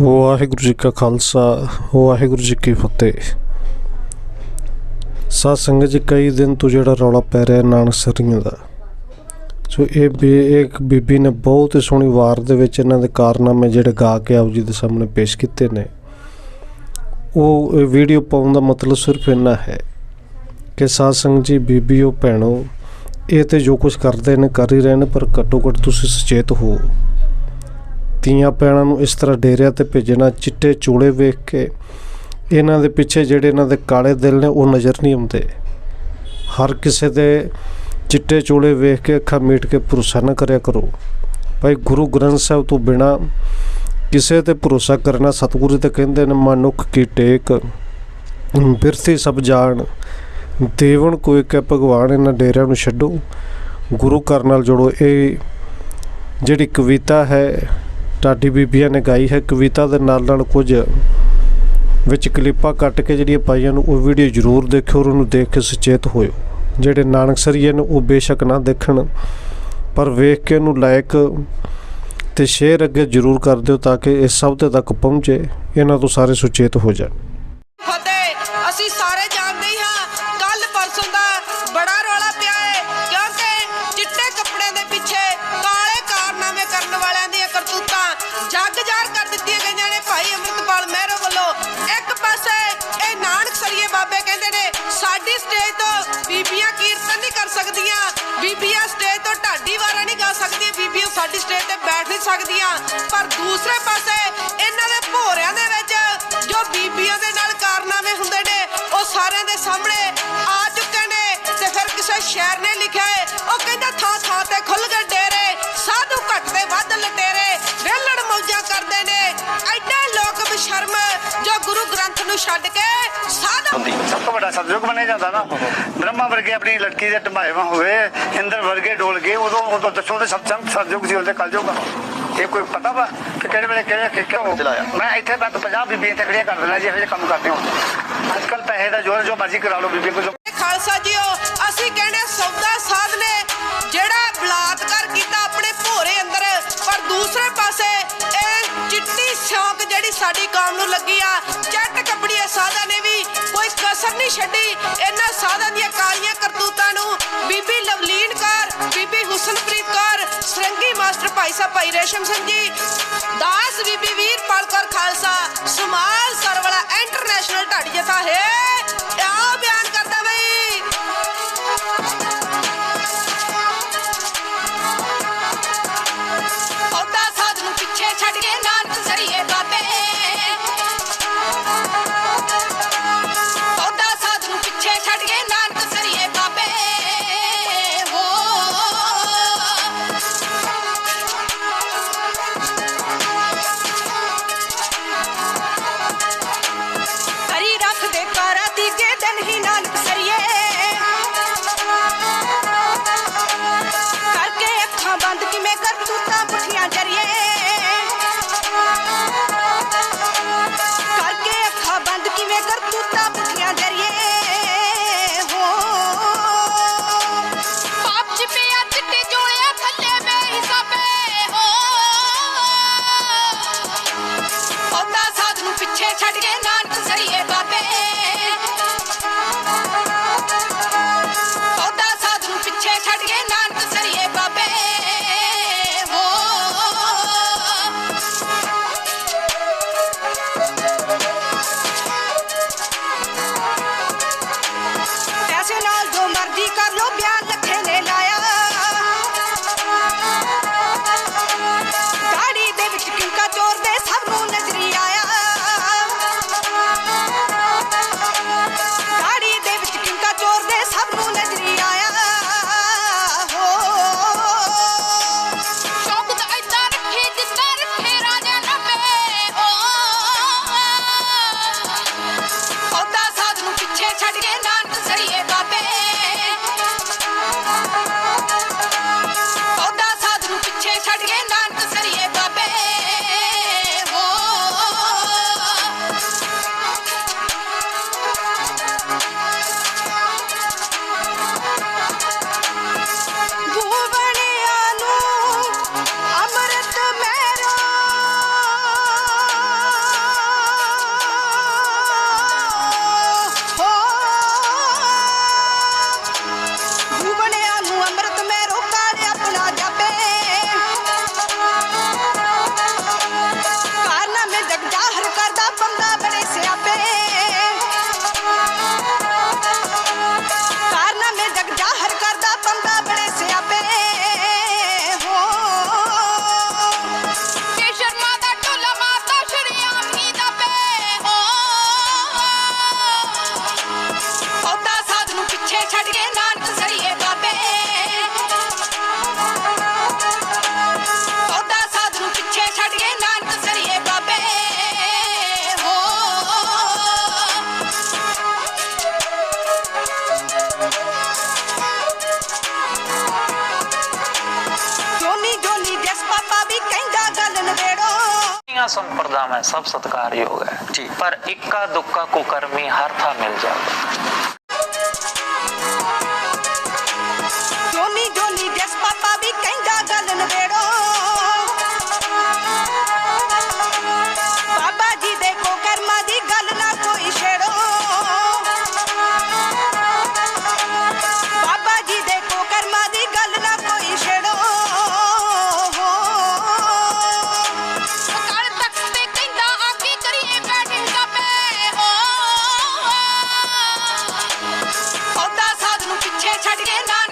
ਵਾਹਿਗੁਰੂ ਜੀ ਕਾ ਖਾਲਸਾ, ਵਾਹਿਗੁਰੂ ਜੀ ਕੀ ਫਤਿਹ। ਸਾਧ ਸੰਗਤ ਜੀ, ਕਈ ਦਿਨ ਤੋਂ ਜਿਹੜਾ ਰੌਲਾ ਪੈ ਰਿਹਾ ਨਾਨਕ ਸਰੀਆਂ ਦਾ। ਸੋ ਇਹ ਬੇ ਇੱਕ ਬੀਬੀ ਨੇ ਬਹੁਤ ਹੀ ਸੋਹਣੀ ਵਾਰ ਦੇ ਵਿੱਚ ਇਹਨਾਂ ਦੇ ਕਾਰਨਾਮੇ ਜਿਹੜੇ ਗਾ ਕੇ ਆਪ ਜੀ ਦੇ ਸਾਹਮਣੇ ਪੇਸ਼ ਕੀਤੇ ਨੇ। ਉਹ, ਇਹ ਵੀਡੀਓ ਪਾਉਣ ਦਾ ਮਤਲਬ ਸਿਰਫ ਇੰਨਾ ਹੈ ਕਿ ਸਾਧ ਸੰਗਤ ਜੀ ਬੀਬੀਓ ਭੈਣੋ, ਇਹ ਤੇ ਜੋ ਕੁਝ ਕਰਦੇ ਨੇ, ਕਰ ਹੀ ਰਹੇ ਨੇ, ਪਰ ਘੱਟੋ ਘੱਟ ਤੁਸੀਂ ਸੁਚੇਤ ਹੋ। ਤੀਆਂ ਪੈਣਾ ਨੂੰ ਇਸ ਤਰ੍ਹਾਂ ਡੇਰਿਆਂ ਤੇ ਭੇਜਣਾ, ਚਿੱਟੇ ਚੋਲੇ ਵੇਖ ਕੇ ਇਹਨਾਂ ਦੇ ਪਿੱਛੇ ਜਿਹੜੇ ਇਹਨਾਂ ਦੇ ਕਾਲੇ ਦਿਲ ਨੇ, ਉਹ ਨਜ਼ਰ ਨਹੀਂ ਆਉਂਦੇ। ਹਰ ਕਿਸੇ ਦੇ ਚਿੱਟੇ ਚੋਲੇ ਵੇਖ ਕੇ ਅੱਖਾਂ ਮੀਟ ਕੇ ਭਰੋਸਾ ਨਾ ਕਰਿਆ ਕਰੋ। ਭਾਈ ਗੁਰੂ ਗ੍ਰੰਥ ਸਾਹਿਬ ਤੋਂ ਬਿਨਾ ਕਿਸੇ ਤੇ ਭਰੋਸਾ ਕਰਨਾ ਸਤਿਗੁਰੂ ਤੇ ਕਹਿੰਦੇ ਨੇ, ਮਨੁੱਖ ਕੀ ਟੇਕ, ਬਿਰਥੀ ਸਭ ਜਾਣ ਦੇਵਨ ਕੋਈ ਕੈ ਭਗਵਾਨ, ਇਹਨਾਂ ਡੇਰਿਆਂ ਨੂੰ ਛੱਡੋ। ਗੁਰੂ ਘਰ ਨਾਲ ਜੋੜੋ। ਇਹ ਜਿਹੜੀ ਕਵਿਤਾ ਹੈ ਢਾਡੀ ਬੀਬੀਆਂ ਨੇ ਗਾਈ ਹੈ ਕਵਿਤਾ ਦੇ ਨਾਲ ਨਾਲ ਕੁਝ ਵਿੱਚ ਕਲਿੱਪਾਂ ਕੱਟ ਕੇ ਜਿਹੜੀਆਂ ਪਾਈਆਂ ਨੂੰ, ਉਹ ਵੀਡੀਓ ਜ਼ਰੂਰ ਦੇਖਿਓ ਔਰ ਉਹਨੂੰ ਦੇਖ ਕੇ ਸੁਚੇਤ ਹੋਇਓ। ਜਿਹੜੇ ਨਾਨਕਸਰੀਏ ਨੇ, ਉਹ ਬੇਸ਼ੱਕ ਨਾ ਦੇਖਣ, ਪਰ ਵੇਖ ਕੇ ਉਹਨੂੰ ਲਾਇਕ ਤੇ ਸ਼ੇਅਰ ਅੱਗੇ ਜ਼ਰੂਰ ਕਰ ਦਿਓ ਤਾਂ ਕਿ ਇਹ ਸਭ ਦੇ ਤੱਕ ਪਹੁੰਚੇ, ਇਹਨਾਂ ਤੋਂ ਸਾਰੇ ਸੁਚੇਤ ਹੋ ਜਾਣ। ਸਾਡੀ ਸਟੇਜ ਤੋਂ ਬੀਬੀਆਂ ਕੀਰਤਨ ਨਹੀਂ ਕਰ ਸਕਦੀਆਂ। ਬੀਬੀਆਂ ਸਟੇਜ ਤੋਂ ਢਾਡੀ ਵਾਰਾ ਨਹੀਂ ਗਾ ਸਕਦੀਆਂ। ਬੀਬੀਆਂ ਸਾਡੀ ਸਟੇਜ ਤੇ ਬੈਠ ਨਹੀਂ ਸਕਦੀਆਂ। ਪਰ ਦੂਸਰੇ ਪਾਸੇ ਇਹਨਾਂ ਦੇ ਭੋਰਿਆਂ ਦੇ ਵਿੱਚ ਜੋ ਬੀਬੀਆਂ ਦੇ ਨਾਲ ਕਾਰਨਾਮੇ ਹੁੰਦੇ ਨੇ, ਉਹ ਸਾਰਿਆਂ ਦੇ ਸਾਹਮਣੇ ਆ ਚੁੱਕੇ ਨੇ ਤੇ ਫਿਰ ਕਿਸੇ ਸ਼ਾਇਰ ਨੇ ਲਿਖਿਆ ਹੈ ਉਹ ਕਹਿੰਦਾ ਥਾਂ ਥਾਂ ਤੇ ਖੁੱਲ ਨੂੰ ਛੱਡ ਕੇ ਸਾਧੂ ਸਭ ਤੋਂ ਵੱਡਾ ਸਤਜੁਗ ਮੰਨਿਆ ਜਾਂਦਾ ਨਾ। ਬ੍ਰਹਮਾ ਵਰਗੇ ਆਪਣੀ ਲੜਕੀ ਦੇ ਟਮਾਇਵਾ ਹੋਏ ਇੰਦਰ ਵਰਗੇ ਡੋਲ ਗਏ ਉਦੋਂ ਉਦੋਂ ਦੱਸੋ ਤੇ ਸਤਸੰਗ ਸਤਜੁਗ ਸੀ ਉਹਦੇ ਕਲਯੁਗ। ਇਹ ਕੋਈ ਪਤਾ ਵਾ ਕਿ ਕਿਹੜੇ ਵੇਲੇ ਕਿਹੜੇ ਕਿ ਕਿਉਂ ਚਲਾਇਆ ਮੈਂ ਇੱਥੇ ਤੱਕ 50 ਬੀਬੀਆਂ ਤਕੜੀਆਂ ਕਰ ਦੇਣਾ ਜੀ ਇਹੋ ਜਿਹੇ ਕੰਮ ਕਰਦੇ ਹੋ। ਅੱਜ ਕੱਲ ਪੈਸੇ ਦਾ ਜੋਰ ਜੋ ਮਰਜ਼ੀ ਕਰਾ ਲਓ ਬੀਬੀ ਕੋਲ ਖਾਲਸਾ ਜੀਓ ਅਸੀਂ ਕਹਿੰਦੇ ਸੌਦਾ ਸਾਧ ਨੇ ਜਿਹੜਾ ਬਲਾਤਕਾਰ ਕੀਤਾ ਪਰ ਪਾਸੇ। ਇਹ ਚਿੱਟੀ ਸਿਉਂਕ ਜਿਹੜੀ ਸਾਡੀ ਕੌਮ ਨੂੰ ਲੱਗੀ ਆ, ਚੱਟ ਕੱਪੜੀਏ ਸਾਧਾਂ ਨੇ ਵੀ ਕੋਈ ਕਸਰ ਨਹੀਂ ਛੱਡੀ। ਇਹਨਾਂ ਸਾਧਾਂ ਦੀਆਂ ਕਾਲੀਆਂ ਕਰਤੂਤਾਂ ਨੂੰ ਬੀਬੀ ਲਵਲੀਨ ਕੌਰ, ਬੀਬੀ ਹੁਸਨਪ੍ਰੀਤ ਕੌਰ, ਸਰੰਗੀ ਮਾਸਟਰ ਭਾਈ ਸਾਹਿਬ, ਭਾਈ ਰੇਸ਼ਮ ਸਿੰਘ ਜੀ, ਦਾਸ ਬੀਬੀ ਵੀਰਪਾਲ ਕੌਰ ਖਾਲਸਾ, ਸੁਮਾਲ ਸਰਵਲਾ ਇੰਟਰਨੈਸ਼ਨਲ ਢਾਡੀ ਜਥਾ ਹੈ ਸੰਪਰਦਾ ਮੈਂ ਸਭ ਸਤਿਕਾਰਯੋਗ ਹੈ ਜੀ। ਪਰ ਇੱਕਾ ਦੁੱਕਾ ਕੁਕਰਮੀ ਹਰ ਥਾਂ ਮਿਲ ਜਾਵੇ try to get my